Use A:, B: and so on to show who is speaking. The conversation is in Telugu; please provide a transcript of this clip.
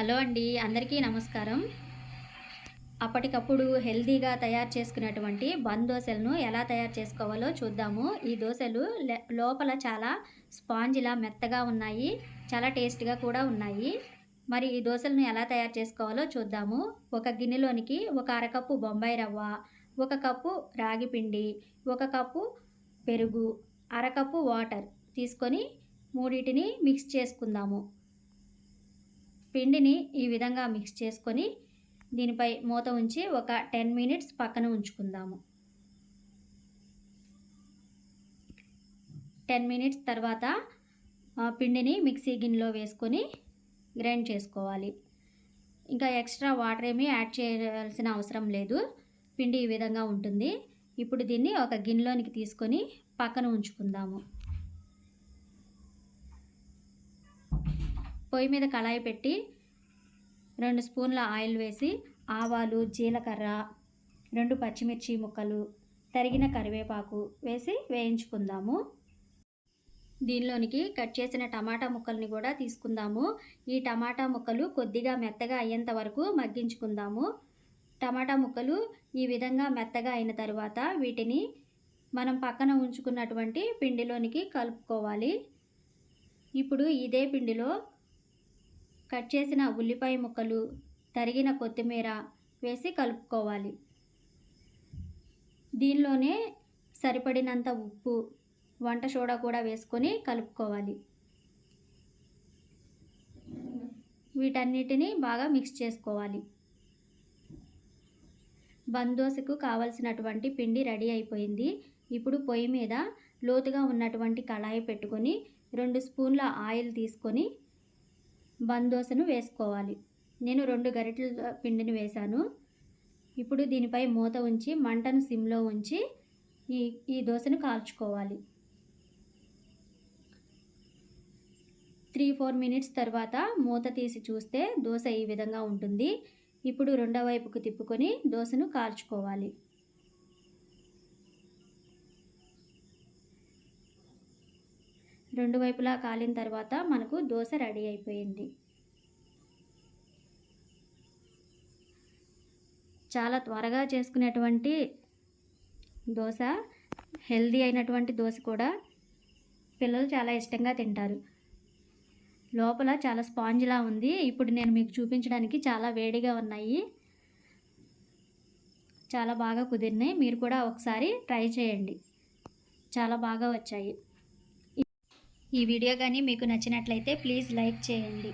A: హలో అండి అందరికీ నమస్కారం. అప్పటికప్పుడు హెల్తీగా తయారు చేసుకున్నటువంటి బంద్ దోశలను ఎలా తయారు చేసుకోవాలో చూద్దాము. ఈ దోశలు లోపల చాలా స్పాంజిలా మెత్తగా ఉన్నాయి చాలా టేస్ట్గా కూడా ఉన్నాయి. మరి ఈ దోశలను ఎలా తయారు చేసుకోవాలో చూద్దాము. ఒక గిన్నెలోనికి ఒక అరకప్పు బొంబాయి రవ్వ ఒక కప్పు రాగి పిండి ఒక కప్పు పెరుగు అరకప్పు వాటర్ తీసుకొని మూడింటిని మిక్స్ చేసుకుందాము. పిండిని ఈ విధంగా మిక్స్ చేసుకొని దీనిపై మూత ఉంచి ఒక టెన్ మినిట్స్ పక్కన ఉంచుకుందాము. టెన్ మినిట్స్ తర్వాత పిండిని మిక్సీ గిన్నెలో వేసుకొని గ్రైండ్ చేసుకోవాలి. ఇంకా ఎక్స్ట్రా వాటర్ ఏమీ యాడ్ చేయాల్సిన అవసరం లేదు. పిండి ఈ విధంగా ఉంటుంది. ఇప్పుడు దీన్ని ఒక గిన్నెలోనికి తీసుకొని పక్కన ఉంచుకుందాము. పొయ్యి మీద కళాయి పెట్టి రెండు స్పూన్ల ఆయిల్ వేసి ఆవాలు జీలకర్ర రెండు పచ్చిమిర్చి ముక్కలు తరిగిన కరివేపాకు వేసి వేయించుకుందాము. దీనిలోనికి కట్ చేసిన టమాటా ముక్కల్ని కూడా తీసుకుందాము. ఈ టమాటా ముక్కలు కొద్దిగా మెత్తగా అయ్యేంత వరకు మగ్గించుకుందాము. టమాటా ముక్కలు ఈ విధంగా మెత్తగా అయిన తర్వాత వీటిని మనం పక్కన ఉంచుకున్నటువంటి పిండిలోనికి కలుపుకోవాలి. ఇప్పుడు ఇదే పిండిలో కట్ చేసిన ఉల్లిపాయ ముక్కలు తరిగిన కొత్తిమీర వేసి కలుపుకోవాలి. దీనిలోనే సరిపడినంత ఉప్పు వంట సోడా కూడా వేసుకొని కలుపుకోవాలి. వీటన్నిటిని బాగా మిక్స్ చేసుకోవాలి. బందోసకు కావలసినటువంటి పిండి రెడీ అయిపోయింది. ఇప్పుడు పొయ్యి మీద లోతుగా ఉన్నటువంటి కళాయి పెట్టుకొని రెండు స్పూన్ల ఆయిల్ తీసుకొని బందోసను వేసుకోవాలి. నేను రెండు గరిటెల పిండిని వేశాను. ఇప్పుడు దీనిపై మూత ఉంచి మంటను సిమ్లో ఉంచి ఈ ఈ దోశను కాల్చుకోవాలి. త్రీ ఫోర్ మినిట్స్ తర్వాత మూత తీసి చూస్తే దోశ ఈ విధంగా ఉంటుంది. ఇప్పుడు రెండో వైపుకు తిప్పుకొని దోశను కాల్చుకోవాలి. రెండు వైపులా కాలిన తర్వాత మనకు దోశ రెడీ అయిపోయింది. చాలా త్వరగా చేసుకునేటువంటి దోశ హెల్దీ అయినటువంటి దోశ కూడా పిల్లలు చాలా ఇష్టంగా తింటారు. లోపల చాలా స్పాంజ్లా ఉంది. ఇప్పుడు నేను మీకు చూపించడానికి చాలా వేడిగా ఉన్నాయి. చాలా బాగా కుదిరినాయి. మీరు కూడా ఒకసారి ట్రై చేయండి. చాలా బాగా వచ్చాయి. ఈ వీడియో కానీ మీకు నచ్చినట్లయితే ప్లీజ్ లైక్ చేయండి.